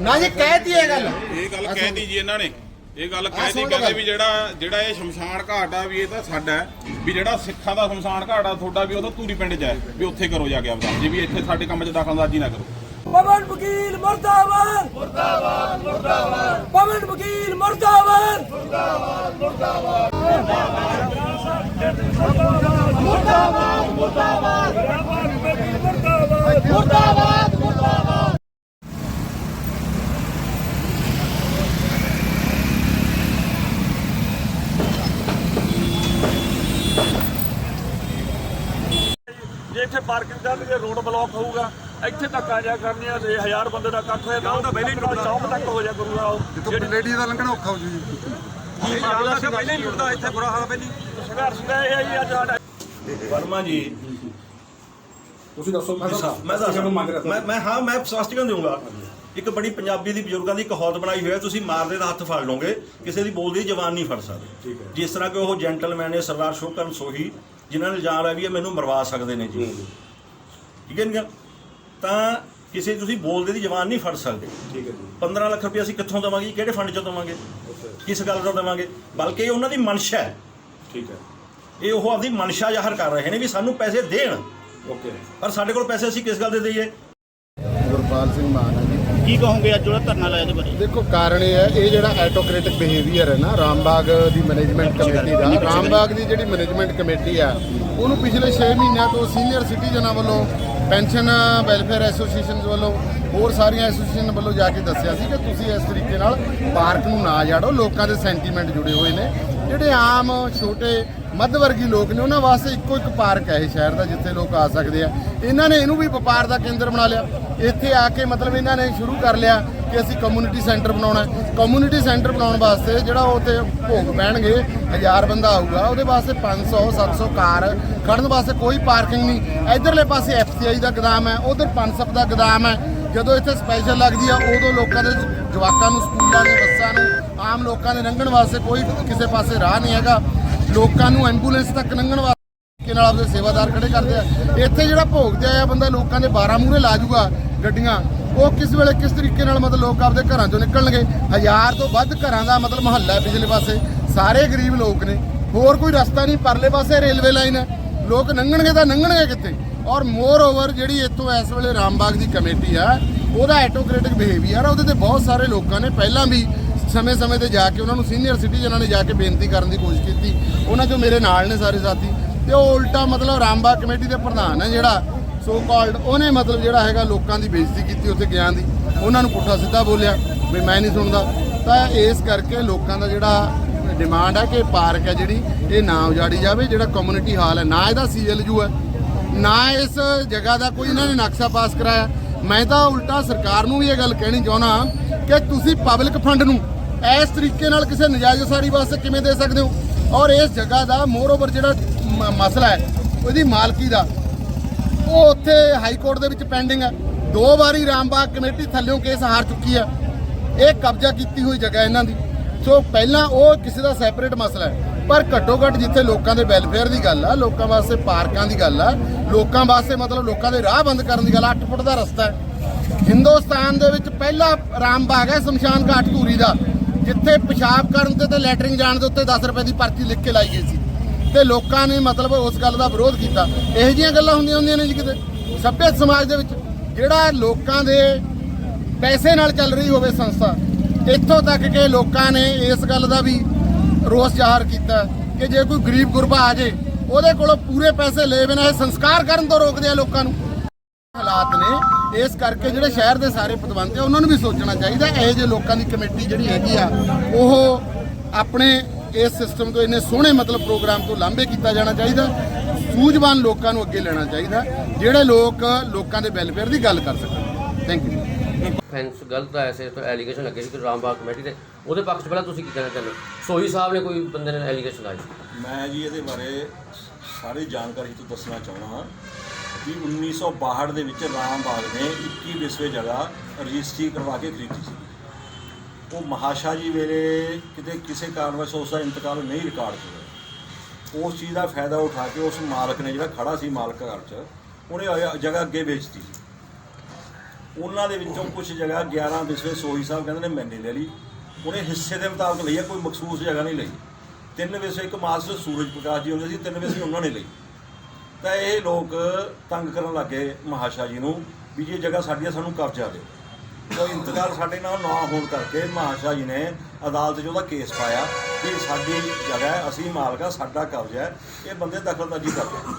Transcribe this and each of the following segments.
ਨਾ ਜੀ ਕਹਿਤੀ ਇਹ ਗੱਲ। ਇਹ ਗੱਲ ਕਹਿਤੀ ਜੀ ਇਹਨਾਂ ਨੇ। ਇਹ ਗੱਲ ਸੁਣ ਲਓ ਕਹਿੰਦੇ। ਵੀ ਜਿਹੜਾ ਜਿਹੜਾ ਇਹ ਸ਼ਮਸ਼ਾਨ ਘਾਟ ਆ ਵੀ ਇਹ ਤਾਂ ਸਾਡਾ ਹੈ ਵੀ ਜਿਹੜਾ ਸਿੱਖਾਂ ਦਾ ਸ਼ਮਸ਼ਾਨ ਘਾਟ ਆ ਤੁਹਾਡਾ ਵੀ ਉਹ ਤਾਂ ਧੂਰੀ ਪਿੰਡ 'ਚ ਹੈ ਵੀ ਉੱਥੇ ਕਰੋ ਜਾ ਕੇ ਆਪਦਾ। ਜੀ ਵੀ ਇੱਥੇ ਸਾਡੇ ਕੰਮ 'ਚ ਦਖਲਅੰਦਾਜ਼ੀ ਨਾ ਕਰੋ। ਪਵਨ ਵਕੀਲ ਮਰਦਾਬਾਦ। ਮਰਦਾਬਾਦ ਮਰਦਾਬਾਦ। ਪਵਨ ਵਕੀਲ ਮਰਦਾਬਾਦ। ਜੇ ਇੱਥੇ ਕਰਨਗੇ ਰੋਡ ਬਲੌਕ ਹੋਊਗਾ ਇੱਥੇ ਤੱਕ ਆ ਜਾ ਕਰਨੀ ਆ ਜੇ ਹਜ਼ਾਰ ਬੰਦੇ ਦਾ ਇਕੱਠ ਹੋਇਆ ਤਾਂ ਤਾਂ ਪਹਿਲੇ ਹੀ ਟੁੱਟਦਾ ਚੌਂਕ ਤੱਕ ਹੋ ਜਾ ਕਰੂਗਾ ਉਹ ਜਿਹੜੀ ਲੇਡੀ ਦਾ ਲੰਘਣਾ ਔਖਾ ਹੋ ਜੂ। ਜੀ ਪਹਿਲੇ ਹੀ ਟੁੱਟਦਾ ਇੱਥੇ ਬੁਰਾ ਹਾਲ ਪਹਿਲੀ ਸੰਘਰਸ਼ ਦਾ ਇਹ ਹੈ ਜੀ ਅੱਜ ਸਾਡਾ ਵਰਮਾ ਜੀ ਤੁਸੀਂ ਦੱਸੋ ਮੈਂ ਮੈਂ ਦੱਸ ਮੈਂ ਮੈਂ ਹਾਂ ਮੈਂ ਸਵਾਸਟਿਕਨ ਦੇਵਾਂਗਾ ਇੱਕ ਬੜੀ ਪੰਜਾਬੀ ਦੀ ਬਜ਼ੁਰਗਾਂ ਦੀ ਇੱਕ ਹੌਤ ਬਣਾਈ ਹੋਈ ਹੈ ਤੁਸੀਂ ਮਾਰਦੇ ਦਾ ਹੱਥ ਫੜ ਲਓਗੇ ਕਿਸੇ ਦੀ ਬੋਲਦੀ ਜ਼ਬਾਨ ਨਹੀਂ ਫੜ ਸਕਦੇ। ਜਿਸ ਤਰ੍ਹਾਂ ਕਿ ਉਹ ਜੈਂਟਲਮੈਨ ਨੇ ਸਰਦਾਰ ਸ਼ੋਕਰਨ ਸੋਹੀ ਜਿਨ੍ਹਾਂ ਨੇ ਇਲਜ਼ਾਮ ਲਾਇਆ ਵੀ ਇਹ ਮੈਨੂੰ ਮਰਵਾ ਸਕਦੇ ਨੇ ਜੀ। ਠੀਕ ਹੈ ਨਾ ਤਾਂ ਕਿਸੇ ਦੀ ਤੁਸੀਂ ਬੋਲਦੇ ਦੀ ਜ਼ਬਾਨ ਨਹੀਂ ਫੜ ਸਕਦੇ। ਠੀਕ ਹੈ ਜੀ। 15 ਲੱਖ ਰੁਪਏ ਅਸੀਂ ਕਿੱਥੋਂ ਦੇਵਾਂਗੇ ਜੀ? ਕਿਹੜੇ ਫੰਡ ਚੋਂ ਦੇਵਾਂਗੇ? ਕਿਸ ਗੱਲ ਦਾ ਦੇਵਾਂਗੇ? ਬਲਕਿ ਇਹ ਉਹਨਾਂ ਦੀ ਮਨਸ਼ਾ ਹੈ। ਠੀਕ ਹੈ। ਇਹ ਉਹ ਆਪਦੀ ਮਨਸ਼ਾ ਜ਼ਾਹਰ ਕਰ ਰਹੇ ਨੇ ਵੀ ਸਾਨੂੰ ਪੈਸੇ ਦੇਣ। ਓਕੇ। ਪਰ ਸਾਡੇ ਕੋਲ ਪੈਸੇ ਅਸੀਂ ਕਿਸ ਗੱਲ ਦੇ ਦਈਏ? ਗੁਰਪਾਲ ਸਿੰਘ ਮਾਨ ਹੈ ਜੀ। ਕੀ ਕਹੋਗੇ ਅੱਜ ਜਿਹੜਾ ਧਰਨਾ ਲਾਇਆ ਇਹਦੇ ਬਾਰੇ? ਦੇਖੋ ਕਾਰਨ ਇਹ ਹੈ ਇਹ ਜਿਹੜਾ ਐਟੋਕ੍ਰੈਟਿਕ ਬਿਹੇਵੀਅਰ ਹੈ ਨਾ ਰਾਮਬਾਗ ਦੀ ਮੈਨੇਜਮੈਂਟ ਕਮੇਟੀ ਦਾ। ਰਾਮਬਾਗ ਦੀ ਜਿਹੜੀ ਮੈਨੇਜਮੈਂਟ ਕਮੇਟੀ ਆ ਉਹਨੂੰ ਪਿਛਲੇ 6 ਮਹੀਨਿਆਂ ਤੋਂ ਸੀਨੀਅਰ ਸਿਟੀਜ਼ਨਾਂ ਵੱਲੋਂ ਪੈਨਸ਼ਨ, ਵੈਲਫੇਅਰ ਐਸੋਸੀਏਸ਼ਨ ਵੱਲੋਂ ਹੋਰ ਸਾਰੀਆਂ ਐਸੋਸੀਏਸ਼ਨ ਵੱਲੋਂ ਜਾ ਕੇ ਦੱਸਿਆ ਸੀ ਕਿ ਤੁਸੀਂ ਇਸ ਤਰੀਕੇ ਨਾਲ ਪਾਰਕ ਨੂੰ ਨਾ ਜਾੜੋ, ਲੋਕਾਂ ਦੇ ਸੈਂਟੀਮੈਂਟ ਜੁੜੇ ਹੋਏ ਨੇ। ਜਿਹੜੇ ਆਮ, ਛੋਟੇ ਮੱਧ ਵਰਗੀ ਲੋਕ ਨੇ, ਉਹਨਾਂ ਵਾਸਤੇ ਇੱਕੋ ਇੱਕ ਪਾਰਕ ਹੈ ਇਹ ਸ਼ਹਿਰ ਦਾ, ਜਿੱਥੇ ਲੋਕ ਆ ਸਕਦੇ ਆ। ਇਹਨਾਂ ਨੇ ਇਹਨੂੰ ਵੀ ਵਪਾਰ ਦਾ ਕੇਂਦਰ ਬਣਾ ਲਿਆ। ਇੱਥੇ ਆ ਕੇ ਮਤਲਬ ਇਹਨਾਂ ਨੇ ਸ਼ੁਰੂ ਕਰ ਲਿਆ ਕਿ ਅਸੀਂ ਕਮਿਊਨਿਟੀ ਸੈਂਟਰ ਬਣਾਉਣਾ ਕਮਿਊਨਿਟੀ ਸੈਂਟਰ ਬਣਾਉਣ ਵਾਸਤੇ ਜਿਹੜਾ ਉਹ ਤੇ ਭੋਗ ਪੈਣਗੇ, ਹਜ਼ਾਰ ਬੰਦਾ ਆਊਗਾ, ਉਹਦੇ ਵਾਸਤੇ 500 700 ਕਾਰ ਖੜਨ ਵਾਸਤੇ ਕੋਈ ਪਾਰਕਿੰਗ ਨਹੀਂ। ਇਧਰਲੇ ਪਾਸੇ ਐਫਸੀਆਈ ਦਾ ਗਦਾਮ ਹੈ, ਉਧਰ ਪਨਸਪ ਦਾ ਗਦਾਮ ਹੈ। ਜਦੋਂ ਇੱਥੇ ਸਪੈਸ਼ਲ ਲੱਗਦੀ ਆ, ਉਦੋਂ ਲੋਕਾਂ ਦੇ ਜਵਾਕਾਂ ਨੂੰ, ਸਕੂਲਾਂ ਦੇ ਬੱਸਾਂ ਨੂੰ ਆਮ ਲੋਕਾਂ ਦੇ ਲੰਘਣ ਵਾਸਤੇ ਕੋਈ ਕਿਸੇ ਪਾਸੇ ਰਾਹ ਨਹੀਂ ਹੈਗਾ। ਲੋਕਾਂ ਨੂੰ ਐਂਬੂਲੈਂਸ ਤੱਕ ਲੰਘਣ ਵਾਸਤੇ ਕਿ ਨਾਲ ਆਪਦੇ ਸੇਵਾਦਾਰ ਖੜੇ ਕਰਦੇ ਆ। ਇੱਥੇ ਜਿਹੜਾ ਭੋਗ ਤੇ ਆਇਆ ਬੰਦਾ ਲੋਕਾਂ ਦੇ 12 ਮੂਹਰੇ ਲਾ ਜੂਗਾ ਗੱਡੀਆਂ, ਉਹ ਕਿਸ ਵੇਲੇ ਕਿਸ ਤਰੀਕੇ ਨਾਲ ਮਤਲਬ ਲੋਕ ਆਪਦੇ ਘਰਾਂ ਚੋਂ ਨਿਕਲਣਗੇ? ਹਜ਼ਾਰ ਤੋਂ ਵੱਧ ਘਰਾਂ ਦਾ ਮਤਲਬ ਮਹੱਲਾ ਪਿਛਲੇ ਪਾਸੇ। ਸਾਰੇ ਗਰੀਬ ਲੋਕ ਨੇ। ਹੋਰ ਕੋਈ ਰਸਤਾ ਨਹੀਂ, ਪਰਲੇ ਪਾਸੇ ਰੇਲਵੇ ਲਾਈਨ ਹੈ। ਲੋਕ ਲੰਘਣਗੇ ਤਾਂ ਲੰਘਣਗੇ ਕਿੱਥੇ? ਔਰ ਮੋਰ ਓਵਰ ਜਿਹੜੀ ਇੱਥੋਂ ਇਸ ਵੇਲੇ ਰਾਮਬਾਗ ਦੀ ਕਮੇਟੀ ਆ, ਉਹਦਾ ਐਟੋਕ੍ਰੈਟਿਕ ਬਿਹੇਵੀਅਰ ਆ। ਉਹਦੇ ਤੇ ਬਹੁਤ ਸਾਰੇ ਲੋਕਾਂ ਨੇ ਪਹਿਲਾਂ ਵੀ ਸਮੇਂ-ਸਮੇਂ ਤੇ ਜਾ ਕੇ ਉਹਨਾਂ ਨੂੰ ਸੀਨੀਅਰ ਸਿਟੀਜ਼ਨਾਂ ਨੇ ਜਾ ਕੇ ਬੇਨਤੀ ਕਰਨ ਦੀ ਕੋਸ਼ਿਸ਼ ਕੀਤੀ। ਉਹਨਾਂ ਚੋਂ ਮੇਰੇ ਨਾਲ ਨੇ ਸਾਰੇ ਸਾਥੀ। ਤੇ ਉਹ ਉਲਟਾ ਮਤਲਬ ਰਾਮਬਾਗ ਕਮੇਟੀ ਦੇ ਪ੍ਰਧਾਨ ਹੈ ਜਿਹੜਾ ਸੋ ਕਾਲਡ ਉਹਨੇ ਮਤਲਬ ਜਿਹੜਾ ਹੈਗਾ ਲੋਕਾਂ ਦੀ ਬੇਇੱਜ਼ਤੀ ਕੀਤੀ ਉੱਥੇ ਗਿਆ ਦੀ। ਉਹਨਾਂ ਨੂੰ ਪੁੱਠਾ ਸਿੱਧਾ ਬੋਲਿਆ ਵੀ ਮੈਂ ਨਹੀਂ ਸੁਣਦਾ। ਤਾਂ ਇਸ ਕਰਕੇ ਲੋਕਾਂ ਦਾ ਜਿਹੜਾ ਡਿਮਾਂਡ ਹੈ ਕਿ ਪਾਰਕ ਹੈ ਜਿਹੜੀ, ਇਹ ਨਾ ਉਜਾੜੀ ਜਾਵੇ, ਜਿਹੜਾ ਕਮਿਊਨਿਟੀ ਹਾਲ ਹੈ। ਨਾ ਇਹਦਾ ਸੀਐਲਯੂ ਹੈ। ਨਾ ਇਸ ਜਗ੍ਹਾ ਦਾ ਕੋਈ ਇਹਨਾਂ ਨੇ ਨਕਸ਼ਾ ਪਾਸ ਕਰਾਇਆ। ਮੈਂ ਤਾਂ ਉਲਟਾ ਸਰਕਾਰ ਨੂੰ ਵੀ ਇਹ ਗੱਲ ਕਹਿਣੀ ਚਾਹੁੰਦਾ ਕਿ ਤੁਸੀਂ ਪਬਲਿਕ ਫੰਡ ਨੂੰ ਇਸ ਤਰੀਕੇ ਨਾਲ ਕਿਸੇ ਨਜਾਇਜ਼ ਉਸਾਰੀ ਵਾਸਤੇ ਕਿਵੇਂ ਦੇ ਸਕਦੇ ਹੋ? ਔਰ ਇਸ ਜਗ੍ਹਾ ਦਾ ਮੋਰ ਓਵਰ ਜਿਹੜਾ ਮ- ਮਸਲਾ ਹੈ, ਉਹਦੀ ਮਾਲਕੀ ਦਾ, ਉਹ ਉੱਥੇ ਹਾਈ ਕੋਰਟ ਦੇ ਵਿੱਚ ਪੈਂਡਿੰਗ ਹੈ। ਦੋ ਵਾਰੀ ਰਾਮਬਾਗ ਕਮੇਟੀ ਥੱਲਿਓਂ ਕੇਸ ਹਾਰ ਚੁੱਕੀ ਹੈ। ਇਹ ਕਬਜ਼ਾ ਕੀਤੀ ਹੋਈ ਜਗ੍ਹਾ ਇਹਨਾਂ ਦੀ। ਸੋ ਪਹਿਲਾਂ ਉਹ ਕਿਸੇ ਦਾ ਸੈਪਰੇਟ ਮਸਲਾ ਹੈ। ਪਰ ਘੱਟੋ ਘੱਟ ਜਿੱਥੇ ਲੋਕਾਂ ਦੇ ਵੈਲਫੇਅਰ ਦੀ ਗੱਲ ਆ, ਲੋਕਾਂ ਵਾਸਤੇ ਪਾਰਕਾਂ ਦੀ ਗੱਲ ਆ, ਲੋਕਾਂ ਵਾਸਤੇ ਮਤਲਬ ਲੋਕਾਂ ਦੇ ਰਾਹ ਬੰਦ ਕਰਨ ਦੀ ਗੱਲ 8 ਫੁੱਟ ਦਾ ਰਸਤਾ ਹੈ। ਹਿੰਦੁਸਤਾਨ ਦੇ ਵਿੱਚ ਪਹਿਲਾ ਰਾਮਬਾਗ ਹੈ ਸ਼ਮਸ਼ਾਨ ਘਾਟ ਧੂਰੀ ਦਾ। ਜਿੱਥੇ ਪਿਸ਼ਾਬ ਕਰਨ ਤੇ ਤੇ ਲੈਟਰਿੰਗ ਜਾਣ ਦੇ ਉੱਤੇ 10 ਰੁਪਏ ਦੀ ਪਰਚੀ ਲਿਖ ਕੇ ਲਾਈ ਗਈ ਸੀ। ਤੇ ਲੋਕਾਂ ਨੇ ਮਤਲਬ ਉਸ ਗੱਲ ਦਾ ਵਿਰੋਧ ਕੀਤਾ। ਇਹੋ ਜਿਹੀਆਂ ਗੱਲਾਂ ਹੁੰਦੀਆਂ ਹੁੰਦੀਆਂ ਨੇ ਜੀ ਕਿਤੇ? ਸਭਿਅ ਸਮਾਜ ਦੇ ਵਿੱਚ ਜਿਹੜਾ ਲੋਕਾਂ ਦੇ ਪੈਸੇ ਨਾਲ ਚੱਲ ਰਹੀ ਹੋਵੇ ਸੰਸਥਾ, ਇੱਥੋਂ ਤੱਕ ਕਿ ਲੋਕਾਂ ਨੇ ਇਸ ਗੱਲ ਦਾ ਵੀ ਰੋਸ ਜ਼ਾਹਰ ਕੀਤਾ ਕਿ ਜੇ ਕੋਈ ਗਰੀਬ ਗੁਰਬਾ ਆ ਜੇ, ਉਹਦੇ ਕੋਲੋਂ ਪੂਰੇ ਪੈਸੇ ਲਏ ਬਿਨਾਂ ਇਹ ਸੰਸਕਾਰ ਕਰਨ ਤੋਂ ਰੋਕਦੇ ਆ ਲੋਕਾਂ ਨੂੰ। ਹਾਲਾਤ ਨੇ ਇਸ ਕਰਕੇ ਜਿਹੜੇ ਸ਼ਹਿਰ ਦੇ ਸਾਰੇ ਪਤਵੰਤੇ ਆ ਉਹਨਾਂ ਨੂੰ ਵੀ ਸੋਚਣਾ ਚਾਹੀਦਾ ਇਹ ਜੇ ਲੋਕਾਂ ਦੀ ਕਮੇਟੀ ਜਿਹੜੀ ਹੈਗੀ ਆ ਉਹ ਆਪਣੇ ਇਸ ਸਿਸਟਮ ਤੋਂ ਇੰਨੇ ਸੋਹਣੇ ਮਤਲਬ ਪ੍ਰੋਗਰਾਮ ਤੋਂ ਲਾਂਭੇ ਕੀਤਾ ਜਾਣਾ ਚਾਹੀਦਾ ਸੂਝਵਾਨ ਲੋਕਾਂ ਨੂੰ ਅੱਗੇ ਲੈਣਾ ਚਾਹੀਦਾ ਜਿਹੜੇ ਲੋਕ ਲੋਕਾਂ ਦੇ ਵੈਲਫੇਅਰ ਦੀ ਗੱਲ ਕਰ ਸਕਣ। ਥੈਂਕ ਯੂ ਫੈਂਸ ਗਲਤ ਹੈ ਐਸੇ ਤੋਂ ਐਲੀਗੇਸ਼ਨ ਲੱਗੇ ਸੀ ਕਿ ਰਾਮਬਾਗ ਕਮੇਟੀ ਦੇ ਉਹਦੇ ਪੱਖ 'ਚ ਪਹਿਲਾਂ ਤੁਸੀਂ ਕੀ ਕਹਿਣਾ ਚਾਹੁੰਦੇ ਹੋ? ਸੋਹੀ ਸਾਹਿਬ ਨੇ ਕੋਈ ਬੰਦੇ ਨੇ ਐਲੀਗੇਸ਼ਨ ਲਾਇਆ ਮੈਂ ਜੀ ਇਹਦੇ ਬਾਰੇ ਸਾਰੀ ਜਾਣਕਾਰੀ ਤੋਂ ਦੱਸਣਾ ਚਾਹੁੰਦਾ ਹਾਂ। ਕਿ 1962 ਦੇ ਵਿੱਚ ਰਾਮ ਬਾਗ ਨੇ 21 ਵਿਸਵੇ ਜਗ੍ਹਾ ਰਜਿਸਟਰੀ ਕਰਵਾ ਕੇ ਖਰੀਦੀ ਸੀ। ਉਹ ਮਹਾਸ਼ਾ ਜੀ ਵੇਲੇ ਕਿਤੇ ਕਿਸੇ ਕਾਰਨਵਸ਼ ਉਸ ਦਾ ਇੰਤਕਾਲ ਨਹੀਂ ਰਿਕਾਰਡ ਹੋਇਆ ਉਸ ਚੀਜ਼ ਦਾ ਫਾਇਦਾ ਉਠਾ ਕੇ ਉਸ ਮਾਲਕ ਨੇ ਜਿਹੜਾ ਖੜਾ ਸੀ ਮਾਲਕ ਘਰ 'ਚ, ਉਹਨੇ ਜਗ੍ਹਾ ਅੱਗੇ ਵੇਚਤੀ। ਉਹਨਾਂ ਦੇ ਵਿੱਚੋਂ ਕੁਝ ਜਗ੍ਹਾ 11 ਵਿਸਵੇ ਸੋਹੀ ਸਾਹਿਬ ਕਹਿੰਦੇ ਨੇ ਮੈਨੇ ਲੈ ਲਈ। ਉਹਨੇ ਹਿੱਸੇ ਦੇ ਮੁਤਾਬਕ ਲਈ ਹੈ ਕੋਈ ਮਖਸੂਸ ਜਗ੍ਹਾ ਨਹੀਂ ਲਈ। ਤਿੰਨ ਵਿਸਵੇ ਇੱਕ ਮਾਸਟਰ ਸੂਰਜ ਪ੍ਰਕਾਸ਼ ਜੀ ਹੁੰਦੇ ਸੀ, ਤਿੰਨ ਵਿਸਵੇ ਉਹਨਾਂ ਨੇ ਲਈ। ਤਾਂ ਇਹ ਲੋਕ ਤੰਗ ਕਰਨ ਲੱਗੇ ਮਹਾਸ਼ਾ ਜੀ ਨੂੰ ਵੀ ਇਹ ਜਗ੍ਹਾ ਸਾਡੀਆਂ ਸਾਨੂੰ ਕਬਜ਼ਾ ਦਿਓ। ਤਾਂ ਇੰਤਕਾਲ ਸਾਡੇ ਨਾਲ ਨਾ ਹੋਣ ਕਰਕੇ ਮਹਾਸ਼ਾ ਜੀ ਨੇ ਅਦਾਲਤ 'ਚ ਉਹਦਾ ਕੇਸ ਪਾਇਆ ਕਿ ਸਾਡੀ ਜਗ੍ਹਾ ਅਸੀਂ ਮਾਲਕ ਆ, ਸਾਡਾ ਕਬਜ਼ਾ ਹੈ, ਇਹ ਬੰਦੇ ਦਖਲਅੰਦਾਜ਼ੀ ਕਰਦੇ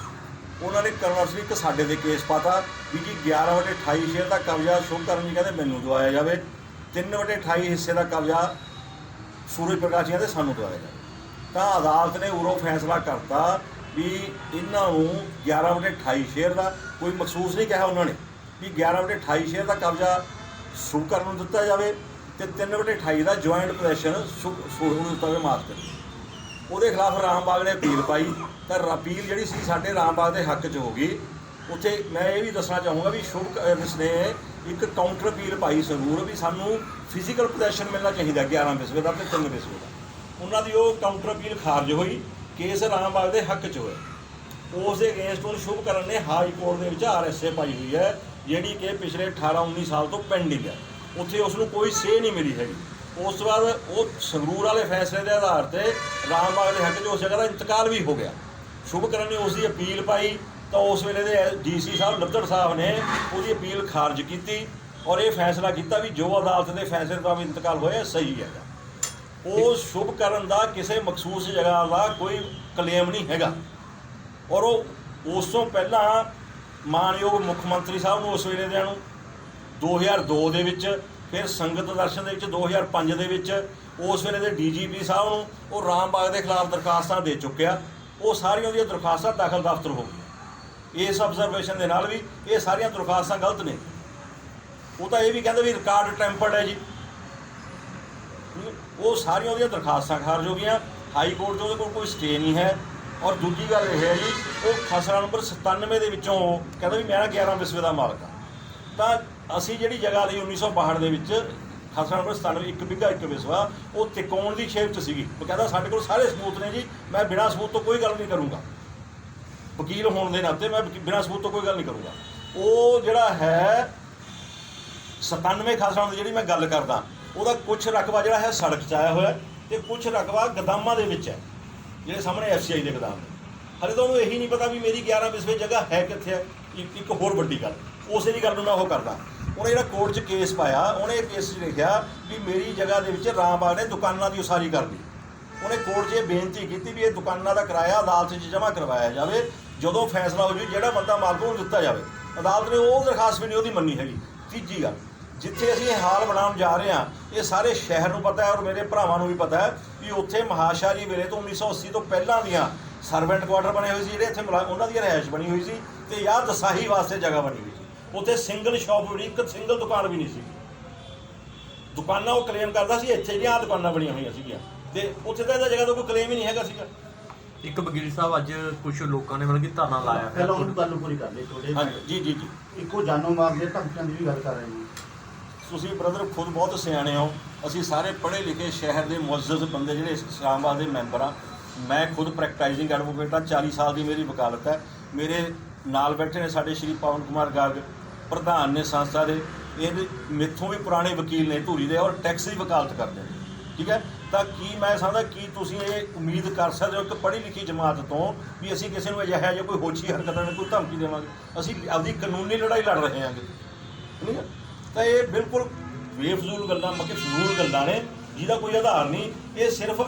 ਉਹਨਾਂ ਨੇ ਕਨਵਰਸਲੀ ਇੱਕ ਸਾਡੇ ਦੇ ਕੇਸ ਪਾਤਾ ਵੀ ਜੀ 11 ਵਟੇ 28 ਸ਼ੇਅਰ ਦਾ ਕਬਜ਼ਾ ਸ਼ੁਭਕਰਨ ਜੀ ਕਹਿੰਦੇ ਮੈਨੂੰ ਦਵਾਇਆ ਜਾਵੇ। 3 ਵਟੇ 28 ਹਿੱਸੇ ਦਾ ਕਬਜ਼ਾ ਸੂਰਜ ਪ੍ਰਕਾਸ਼ ਜੀ ਕਹਿੰਦੇ ਸਾਨੂੰ ਦਵਾਇਆ ਜਾਵੇ। ਤਾਂ ਅਦਾਲਤ ਨੇ ਉਰੋਂ ਫੈਸਲਾ ਕਰਤਾ ਵੀ ਇਹਨਾਂ ਨੂੰ 11 ਵਟੇ 28 ਸ਼ੇਅਰ ਦਾ ਕੋਈ ਮਖਸੂਸ ਨਹੀਂ ਕਿਹਾ ਉਹਨਾਂ ਨੇ ਵੀ 11 ਵਟੇ 28 ਸ਼ੇਅਰ ਦਾ ਕਬਜ਼ਾ ਸ਼ੁਭਕਰਨ ਨੂੰ ਦਿੱਤਾ ਜਾਵੇ ਤੇ 3 ਵਟੇ 28 ਦਾ ਜੁਆਇੰਟ ਪੋਜੀਸ਼ਨ ਸੂਰਜ ਨੂੰ ਦਿੱਤਾ ਜਾਵੇ ਮਾਸਟਰ ਉਹਦੇ ਖਿਲਾਫ ਰਾਮਬਾਗ ਨੇ ਅਪੀਲ ਪਾਈ, ਤਾਂ ਅਪੀਲ ਜਿਹੜੀ ਸੀ ਸਾਡੇ ਰਾਮਬਾਗ ਦੇ ਹੱਕ 'ਚ ਹੋ ਗਈ। ਉੱਥੇ ਮੈਂ ਇਹ ਵੀ ਦੱਸਣਾ ਚਾਹੂੰਗਾ ਵੀ ਸ਼ੁਭ ਨੇ ਇੱਕ ਕਾਊਂਟਰ ਅਪੀਲ ਪਾਈ ਸੰਗਰੂਰ ਵੀ ਸਾਨੂੰ ਫਿਜ਼ੀਕਲ ਪੋਜੀਸ਼ਨ ਮਿਲਣਾ ਚਾਹੀਦਾ 11 ਵਿਸਵੇ ਦਾ ਤੇ 3 ਵਿਸਵੇ ਦਾ। ਉਹਨਾਂ ਦੀ ਉਹ ਕਾਊਂਟਰ ਅਪੀਲ ਖਾਰਜ ਹੋਈ। ਕੇਸ ਰਾਮਬਾਗ ਦੇ ਹੱਕ 'ਚ ਹੋਇਆ। ਉਸ ਦੇ ਅਗੇਂਸਟ ਉਹ ਸ਼ੁਭ ਕਰਨ ਨੇ ਹਾਈ ਕੋਰਟ ਦੇ ਵਿੱਚ ਆਰਐਸਏ ਪਾਈ ਹੋਈ ਹੈ, ਜਿਹੜੀ ਕਿ ਪਿਛਲੇ 18 19 ਸਾਲ ਤੋਂ ਪੈਂਡਿੰਗ ਹੈ ਉੱਥੇ ਉਸ ਨੂੰ ਕੋਈ ਸੇ ਨਹੀਂ ਮਿਲੀ ਹੈਗੀ। ਉਸ ਤੋਂ ਬਾਅਦ ਉਹ ਸੰਗਰੂਰ ਵਾਲੇ ਫੈਸਲੇ ਦੇ ਆਧਾਰ ਤੇ ਰਾਮਬਾਗ ਦੇ ਹੱਕ 'ਚ ਉਸ ਜਗ੍ਹਾ ਦਾ ਇੰਤਕਾਲ ਵੀ ਹੋ ਗਿਆ। ਸ਼ੁਭਕਰਨ ਨੇ ਉਸ ਦੀ ਅਪੀਲ ਪਾਈ, ਤਾਂ ਉਸ ਵੇਲੇ ਦੇ ਡੀਸੀ ਸਾਹਿਬ ਲੱਦੜ ਸਾਹਿਬ ਨੇ ਉਹਦੀ ਅਪੀਲ ਖਾਰਜ ਕੀਤੀ ਔਰ ਇਹ ਫੈਸਲਾ ਕੀਤਾ ਵੀ ਜੋ ਅਦਾਲਤ ਦੇ ਫੈਸਲੇ ਦਾ ਵੀ ਇੰਤਕਾਲ ਹੋਇਆ ਸਹੀ ਹੈਗਾ। ਉਹ ਸ਼ੁਭ ਕਰਨ ਦਾ ਕਿਸੇ ਮਖਸੂਸ ਜਗ੍ਹਾ ਦਾ ਕੋਈ ਕਲੇਮ ਨਹੀਂ ਹੈਗਾ। ਔਰ ਉਹ ਉਸ ਤੋਂ ਪਹਿਲਾਂ ਮਾਨਯੋਗ ਮੁੱਖ ਮੰਤਰੀ ਸਾਹਿਬ ਨੂੰ ਉਸ ਵੇਲੇ ਦੇ ਨੂੰ 2002 ਦੇ ਵਿੱਚ, ਫਿਰ ਸੰਗਤ ਦਰਸ਼ਨ ਦੇ ਵਿੱਚ 2005 ਦੇ ਵਿੱਚ ਉਸ ਵੇਲੇ ਦੇ ਡੀਜੀਪੀ ਸਾਹਿਬ ਨੂੰ ਉਹ ਰਾਮਬਾਗ ਦੇ ਖਿਲਾਫ ਦਰਖਾਸਤਾਂ ਦੇ ਚੁੱਕਿਆ। ਉਹ ਸਾਰੀਆਂ ਉਹਦੀਆਂ ਦਰਖਾਸਤਾਂ ਦਾਖਲ ਦਫ਼ਤਰ ਹੋ ਗਈਆਂ। ਇਸ ਆਬਜ਼ਰਵੇਸ਼ਨ ਦੇ ਨਾਲ ਵੀ ਇਹ ਸਾਰੀਆਂ ਦਰਖਾਸਤਾਂ ਗਲਤ ਨੇ। ਉਹ ਤਾਂ ਇਹ ਵੀ ਕਹਿੰਦੇ ਵੀ ਰਿਕਾਰਡ ਟੈਂਪਰਡ ਹੈ ਜੀ। ਉਹ ਸਾਰੀਆਂ ਉਹਦੀਆਂ ਦਰਖਾਸਤਾਂ ਖਾਰਜ ਹੋ ਗਈਆਂ। ਹਾਈ ਕੋਰਟ 'ਚ ਉਹਦੇ ਕੋਲ ਕੋਈ ਸਟੇ ਨਹੀਂ ਹੈ। ਔਰ ਦੂਜੀ ਗੱਲ ਇਹ ਹੈ ਜੀ, ਉਹ ਖਸਰਾ ਨੰਬਰ 97 ਦੇ ਵਿੱਚੋਂ ਕਹਿੰਦਾ ਵੀ ਮੈਂ ਨਾ 11 ਵਿਸਵੇ ਦਾ ਮਾਲਕ ਹਾਂ। ਤਾਂ ਅਸੀਂ ਜਿਹੜੀ ਜਗ੍ਹਾ ਲਈ 1962 ਦੇ ਵਿੱਚ ਖਸਰਾ ਨੰਬਰ 97 ਇੱਕ ਬਿੱਗਾ, ਇੱਕ ਵਿਸਵਾ ਉਹ ਤਿਕੋਣ ਦੀ ਸ਼ੇਪ 'ਚ ਸੀਗੀ। ਉਹ ਕਹਿੰਦਾ ਸਾਡੇ ਕੋਲ ਸਾਰੇ ਸਬੂਤ ਨੇ ਜੀ, ਮੈਂ ਬਿਨਾਂ ਸਬੂਤ ਤੋਂ ਕੋਈ ਗੱਲ ਨਹੀਂ ਕਰੂੰਗਾ। ਵਕੀਲ ਹੋਣ ਦੇ ਨਾਤੇ ਮੈਂ ਬਿਨਾਂ ਸਬੂਤ ਤੋਂ ਕੋਈ ਗੱਲ ਨਹੀਂ ਕਰੂੰਗਾ। ਉਹ ਜਿਹੜਾ ਹੈ 97 ਖਾਸਾਂ ਦੀ ਜਿਹੜੀ ਮੈਂ ਗੱਲ ਕਰਦਾ ਉਹਦਾ ਕੁਝ ਰਕਬਾ ਜਿਹੜਾ ਹੈ ਸੜਕ 'ਚ ਆਇਆ ਹੋਇਆ ਹੈ ਤੇ ਕੁਝ ਰਕਬਾ ਗਦਾਮਾਂ ਦੇ ਵਿੱਚ ਹੈ, ਜਿਹੜੇ ਸਾਹਮਣੇ ਐਫਸੀਆਈ ਦੇ ਗਦਾਮ ਨੇ। ਹਲੇ ਤਾਂ ਉਹਨੂੰ ਇਹੀ ਨਹੀਂ ਪਤਾ ਵੀ ਮੇਰੀ 11 ਵਿਸਵੇ ਜਗ੍ਹਾ ਹੈ ਕਿੱਥੇ ਹੈ, ਇੱਕ ਇੱਕ ਹੋਰ ਵੱਡੀ ਗੱਲ, ਉਸੇ ਦੀ ਗੱਲ ਨੂੰ ਮੈਂ ਉਹ ਕਰਦਾ। ਉਹਨੇ ਜਿਹੜਾ ਕੋਰਟ 'ਚ ਕੇਸ ਪਾਇਆ, ਉਹਨੇ ਕੇਸ 'ਚ ਲਿਖਿਆ ਵੀ ਮੇਰੀ ਜਗ੍ਹਾ ਦੇ ਵਿੱਚ ਰਾਮਬਾਗ ਨੇ ਦੁਕਾਨਾਂ ਦੀ ਉਸਾਰੀ ਕਰ ਲਈ। ਉਹਨੇ ਕੋਰਟ 'ਚ ਇਹ ਬੇਨਤੀ ਕੀਤੀ ਵੀ ਇਹ ਦੁਕਾਨਾਂ ਦਾ ਕਿਰਾਇਆ ਅਦਾਲਤ 'ਚ ਜਮ੍ਹਾਂ ਕਰਵਾਇਆ ਜਾਵੇ, ਜਦੋਂ ਫੈਸਲਾ ਹੋ ਜਾਵੇ, ਜਿਹੜਾ ਬੰਦਾ ਮਾਲਕ ਨੂੰ ਦਿੱਤਾ ਜਾਵੇ। ਅਦਾਲਤ ਨੇ ਉਹ ਦਰਖਾਸਤ ਵੀ ਨਹੀਂ ਉਹਦੀ ਮੰਨੀ ਹੈਗੀ। ਤੀਜੀ ਗੱਲ ਜਿੱਥੇ ਅਸੀਂ ਇਹ ਹਾਲ ਬਣਾਉਣ ਜਾ ਰਹੇ ਹਾਂ ਇਹ ਸਾਰੇ ਸ਼ਹਿਰ ਨੂੰ ਪਤਾ ਹੈ ਔਰ ਮੇਰੇ ਭਰਾਵਾਂ ਨੂੰ ਵੀ ਪਤਾ ਹੈ ਵੀ ਉੱਥੇ ਮਹਾਸ਼ਾ ਜੀ ਵੇਲੇ ਤੋਂ 1980 ਤੋਂ ਪਹਿਲਾਂ ਦੀਆਂ ਸਰਵੈਂਟ ਕੁਆਟਰ ਬਣੇ ਹੋਏ ਸੀ ਜਿਹੜੇ ਇੱਥੇ ਮੁਲਾ- ਉਹਨਾਂ ਦੀ ਰਿਹਾਇਸ਼ ਬਣੀ ਹੋਈ ਸੀ ਤੇ ਯਾਰ ਦਸਾਹੀ ਵਾਸਤੇ ਜਗ੍ਹਾ ਬਣੀ ਹੋਈ ਸੀ। ਉੱਥੇ ਸਿੰਗਲ ਸ਼ਾਪ ਵੀ ਨਹੀਂ ਇੱਕ ਸਿੰਗਲ ਦੁਕਾਨ ਵੀ ਨਹੀਂ ਸੀ। ਦੁਕਾਨਾਂ ਉਹ ਕਲੇਮ ਕਰਦਾ ਸੀ ਇੱਥੇ ਜਿਹੜੀਆਂ ਦੁਕਾਨਾਂ ਬਣੀਆਂ ਹੋਈਆਂ ਸੀਗੀਆਂ। ਤੇ ਉੱਥੇ ਤਾਂ ਇਹਦਾ ਜਗ੍ਹਾ ਦਾ ਕੋਈ ਕਲੇਮ ਹੀ ਨਹੀਂ ਹੈਗਾ ਸੀਗਾ। ਇੱਕ ਵਕੀਲ ਸਾਹਿਬ ਅੱਜ ਕੁਝ ਲੋਕਾਂ ਨੇ ਮਤਲਬ ਕਿ ਧਰਨਾ ਲਾਇਆ ਪਹਿਲਾਂ ਉਹਨੂੰ ਗੱਲ ਪੂਰੀ ਕਰ ਲਈ ਤੁਹਾਡੇ ਹਾਂਜੀ ਜੀ ਜੀ ਜੀ। ਇੱਕੋ ਜਾਨੋਂ ਮਾਰਦੇ ਧਮਕੀਆਂ ਦੀ ਵੀ ਗੱਲ ਕਰ ਰਹੇ ਨੇ। ਤੁਸੀਂ ਬ੍ਰਦਰ ਖੁਦ ਬਹੁਤ ਸਿਆਣੇ ਹੋ। ਅਸੀਂ ਸਾਰੇ ਪੜ੍ਹੇ ਲਿਖੇ ਸ਼ਹਿਰ ਦੇ ਮੁਅੱਜ਼ਜ਼ ਬੰਦੇ ਜਿਹੜੇ ਇਸਲਾਮਾਬਾਦ ਦੇ ਮੈਂਬਰ ਆ। ਮੈਂ ਖੁਦ ਪ੍ਰੈਕਟਾਈਜ਼ਿੰਗ ਐਡਵੋਕੇਟ ਆ 40 ਸਾਲ ਦੀ ਮੇਰੀ ਵਕਾਲਤ ਹੈ। ਮੇਰੇ ਨਾਲ ਬੈਠੇ ਨੇ ਸਾਡੇ ਸ਼੍ਰੀ ਪਵਨ ਕੁਮਾਰ ਗਰਗ, ਪ੍ਰਧਾਨ ਨੇ ਸੰਸਥਾ ਦੇ। ਇਹਦੇ ਮੇਥੋਂ ਵੀ ਪੁਰਾਣੇ ਵਕੀਲ ਨੇ ਧੂਰੀ ਦੇ ਔਰ ਟੈਕਸ ਦੀ ਵਕਾਲਤ ਕਰਦੇ ਨੇ। ਠੀਕ ਹੈ? ਤਾਂ ਕੀ ਮੈਂ ਸਮਝਦਾ, ਕੀ ਤੁਸੀਂ ਇਹ ਉਮੀਦ ਕਰ ਸਕਦੇ ਹੋ ਇੱਕ ਪੜ੍ਹੀ ਲਿਖੀ ਜਮਾਤ ਤੋਂ ਵੀ ਅਸੀਂ ਕਿਸੇ ਨੂੰ ਅਜਿਹਾ ਜਿਹਾ ਕੋਈ ਹੋਛੀ ਹਰਕਤਾਂ ਨਾਲ ਕੋਈ ਧਮਕੀ ਦੇਵਾਂਗੇ? ਅਸੀਂ ਆਪਦੀ ਕਾਨੂੰਨੀ ਲੜਾਈ ਲੜ ਰਹੇ ਹਾਂਗੇ। ਠੀਕ ਹੈ? ਤਾਂ ਇਹ ਬਿਲਕੁਲ ਬੇਫਜ਼ੂਲ ਗੱਲਾਂ ਮੱਕੇ ਫਜ਼ੂਲ ਗੱਲਾਂ ਨੇ ਜਿਹਦਾ ਕੋਈ ਆਧਾਰ ਨਹੀਂ। ਇਹ ਸਿਰਫ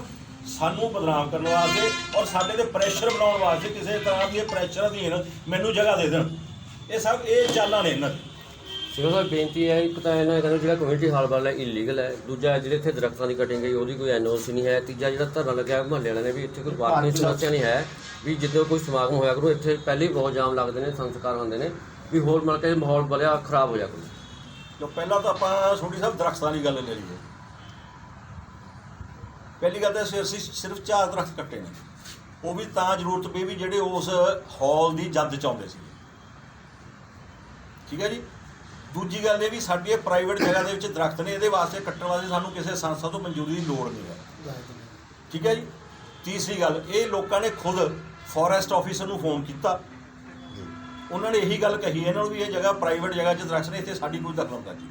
ਸਾਨੂੰ ਬਦਨਾਮ ਕਰਨ ਵਾਸਤੇ ਔਰ ਸਾਡੇ ਤੇ ਪ੍ਰੈਸ਼ਰ ਬਣਾਉਣ ਵਾਸਤੇ ਕਿਸੇ ਤਰ੍ਹਾਂ ਦੀ ਇਹ ਪ੍ਰੈਸ਼ਰ ਅਧੀਨ ਮੈਨੂੰ ਜਗ੍ਹਾ ਦੇ ਦੇਣ। ਇਹ ਸਭ ਇਹ ਚਾਲਾਂ ਨੇ ਇਹਨਾਂ ਦੀ। ਸਿਰਫ ਸਾਹਿਬ ਬੇਨਤੀ ਹੈ ਇੱਕ ਤਾਂ ਇਹਨਾਂ ਨੇ ਕਹਿੰਦੇ ਜਿਹੜਾ ਕਮਿਊਨਿਟੀ ਹਾਲ ਵਾਲਾ ਇਲੀਗਲ ਹੈ ਦੂਜਾ ਜਿਹੜੇ ਇੱਥੇ ਦਰਖਤਾਂ ਦੀ ਕਟਿੰਗ ਗਈ ਉਹਦੀ ਕੋਈ ਐਨਓਸੀ ਨਹੀਂ ਹੈ। ਤੀਜਾ ਜਿਹੜਾ ਧਰਨਾ ਲੱਗਿਆ ਮਹੱਲੇ ਵਾਲਿਆਂ ਨੇ ਵੀ ਇੱਥੇ ਕੋਈ ਦੀ ਸਮੱਸਿਆ ਨਹੀਂ ਹੈ ਵੀ ਜਦੋਂ ਕੋਈ ਸਮਾਗਮ ਹੋਇਆ ਕਰੂ ਇੱਥੇ ਪਹਿਲੇ ਹੀ ਬਹੁਤ ਜਾਮ ਲੱਗਦੇ ਨੇ ਸੰਸਕਾਰ ਹੁੰਦੇ ਨੇ ਵੀ ਹੋਰ ਮਤਲਬ ਕਿ ਮਾਹੌਲ ਬੜਿਆ ਖਰਾਬ ਹੋ ਜਾ ਕਰੂ ਜੋ ਪਹਿਲਾਂ ਤਾਂ ਆਪਾਂ ਛੋਟੀ ਸਾਹਿਬ ਦਰਖਤਾਂ ਦੀ ਗੱਲ ਲੈ ਲਈਏ। ਪਹਿਲੀ ਗੱਲ ਤਾਂ ਅਸੀਂ ਅਸੀਂ ਸਿਰਫ ਚਾਰ ਦਰਖਤ ਕੱਟੇ ਨੇ। ਉਹ ਵੀ ਤਾਂ ਜ਼ਰੂਰਤ ਪਈ ਵੀ ਜਿਹੜੇ ਉਸ ਹਾਲ ਦੀ ਜੱਦ ਚਾਹੁੰਦੇ ਸੀ ਠੀਕ ਹੈ ਜੀ? ਦੂਜੀ ਗੱਲ ਇਹ ਵੀ ਸਾਡੀ ਇਹ ਪ੍ਰਾਈਵੇਟ ਜਗ੍ਹਾ ਦੇ ਵਿੱਚ ਦਰਖਤ ਨੇ ਇਹਦੇ ਵਾਸਤੇ ਕੱਟਣ ਵਾਸਤੇ ਸਾਨੂੰ ਕਿਸੇ ਸੰਸਥਾ ਤੋਂ ਮਨਜ਼ੂਰੀ ਦੀ ਲੋੜ ਨਹੀਂ ਹੈ। ਠੀਕ ਹੈ ਜੀ? ਤੀਸਰੀ ਗੱਲ ਇਹ ਲੋਕਾਂ ਨੇ ਖੁਦ ਫੋਰੈਸਟ ਆਫੀਸਰ ਨੂੰ ਫੋਨ ਕੀਤਾ। ਉਹਨਾਂ ਨੇ ਇਹੀ ਗੱਲ ਕਹੀ ਇਹਨਾਂ ਨੂੰ ਵੀ ਇਹ ਜਗ੍ਹਾ ਪ੍ਰਾਈਵੇਟ ਜਗ੍ਹਾ 'ਚ ਦਰਖਤ ਨੇ, ਇੱਥੇ ਸਾਡੀ ਕੋਈ ਤੱਕ ਹੁੰਦਾ ਜੀ।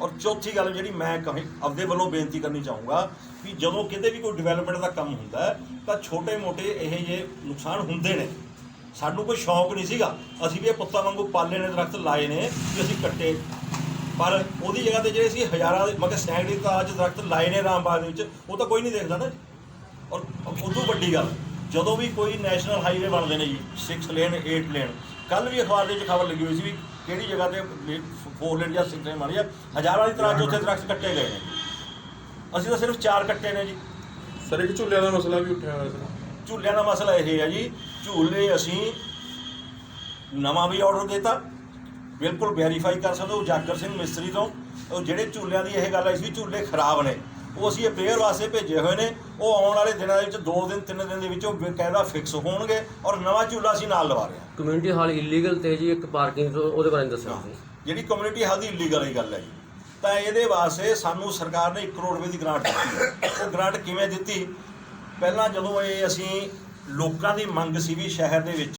ਔਰ ਚੌਥੀ ਗੱਲ ਜਿਹੜੀ ਮੈਂ ਕਹੀ, ਆਪਦੇ ਵੱਲੋਂ ਬੇਨਤੀ ਕਰਨੀ ਚਾਹੂੰਗਾ ਵੀ ਜਦੋਂ ਕਿਤੇ ਵੀ ਕੋਈ ਡਿਵੈਲਪਮੈਂਟ ਦਾ ਕੰਮ ਹੁੰਦਾ ਤਾਂ ਛੋਟੇ-ਮੋਟੇ ਇਹ ਜਿਹੇ ਨੁਕਸਾਨ ਹੁੰਦੇ ਨੇ, ਸਾਨੂੰ ਕੋਈ ਸ਼ੌਂਕ ਨਹੀਂ ਸੀਗਾ। ਅਸੀਂ ਵੀ ਇਹ ਪੁੱਤਾਂ ਵਾਂਗੂ ਪਾਲੇ ਨੇ, ਦਰਖਤ ਲਾਏ ਨੇ ਕਿ ਅਸੀਂ ਕੱਟੇ। ਪਰ ਉਹਦੀ ਜਗ੍ਹਾ ਤੇ ਜਿਹੜੇ ਸੀ ਹਜ਼ਾਰਾਂ ਦੇ ਮਗਰ ਸੈਂਕੜੇ ਤਾਂ ਅੱਜ ਦਰਖਤ ਲਾਏ ਨੇ ਰਾਮਬਾਗ ਦੇ ਵਿੱਚ, ਉਹ ਤਾਂ ਕੋਈ ਨਹੀਂ ਦੇਖਦਾ ਨਾ ਔਰ ਉਦੋਂ ਵੱਡੀ ਗੱਲ, ਜਦੋਂ ਵੀ ਕੋਈ ਨੈਸ਼ਨਲ ਹਾਈਵੇ ਬਣਦੇ ਨੇ ਜੀ 6 ਲੇਨ 8 ਲੇਨ ਕੱਲ ਵੀ ਅਖਬਾਰ ਦੇ ਵਿੱਚ ਖਬਰ ਲੱਗੀ ਹੋਈ ਸੀ ਵੀ ਕਿਹੜੀ ਜਗ੍ਹਾ ਤੇ 4 ਲੇਨ ਜਾਂ 6 ਲੇਨ ਬਣੀ ਆ। ਹਜ਼ਾਰਾਂ ਦੀ ਤਰਾਜ ਉੱਥੇ ਦਰਖਤ ਕੱਟੇ ਗਏ ਨੇ। ਅਸੀਂ ਤਾਂ ਸਿਰਫ 4 ਕੱਟੇ ਨੇ ਜੀ। ਸਰ ਇੱਕ ਝੂਲਿਆਂ ਦਾ ਮਸਲਾ ਵੀ ਉੱਠਿਆ ਹੋਇਆ ਸੀ। ਝੂਲਿਆਂ ਦਾ ਮਸਲਾ ਇਹ ਹੈ ਜੀ ਝੂਲੇ ਅਸੀਂ ਨਵਾਂ ਵੀ ਆਰਡਰ ਦਿੱਤਾ। ਬਿਲਕੁਲ ਵੈਰੀਫਾਈ ਕਰ ਸਕਦੇ ਹੋ ਜਾਗਰ ਸਿੰਘ ਮਿਸਤਰੀ ਤੋਂ। ਉਹ ਜਿਹੜੇ ਝੂਲਿਆਂ ਦੀ ਇਹ ਗੱਲ ਆਈ ਸੀ ਝੂਲੇ ਖਰਾਬ ਨੇ। ਉਹ ਅਸੀਂ ਰਿਪੇਅਰ ਵਾਸਤੇ ਭੇਜੇ ਹੋਏ ਨੇ। ਉਹ ਆਉਣ ਵਾਲੇ ਦਿਨਾਂ ਦੇ ਵਿੱਚ 2 ਦਿਨ 3 ਦਿਨ ਦੇ ਵਿੱਚ ਉਹ ਬਕਾਇਦਾ ਫਿਕਸ ਹੋਣਗੇ ਔਰ ਨਵਾਂ ਝੂਲਾ ਅਸੀਂ ਨਾਲ ਲਵਾ ਰਹੇ ਹਾਂ। ਕਮਿਊਨਿਟੀ ਹਾਲ ਇਲੀਗਲ ਤੇ ਜੀ ਇੱਕ ਪਾਰਕਿੰਗ ਉਹਦੇ ਬਾਰੇ ਦੱਸੋ ਤੁਸੀਂ। ਜਿਹੜੀ ਕਮਿਊਨਿਟੀ ਹਾਲ ਦੀ ਇਲੀਗਲ ਹੀ ਗੱਲ ਹੈ ਜੀ ਤਾਂ ਇਹਦੇ ਵਾਸਤੇ ਸਾਨੂੰ ਸਰਕਾਰ ਨੇ 1 ਕਰੋੜ ਰੁਪਏ ਦੀ ਗ੍ਰਾਂਟ ਦਿੱਤੀ ਉਹ ਗ੍ਰਾਂਟ ਕਿਵੇਂ ਦਿੱਤੀ? ਪਹਿਲਾਂ ਜਦੋਂ ਇਹ ਅਸੀਂ ਲੋਕਾਂ ਦੀ ਮੰਗ ਸੀ ਵੀ ਸ਼ਹਿਰ ਦੇ ਵਿੱਚ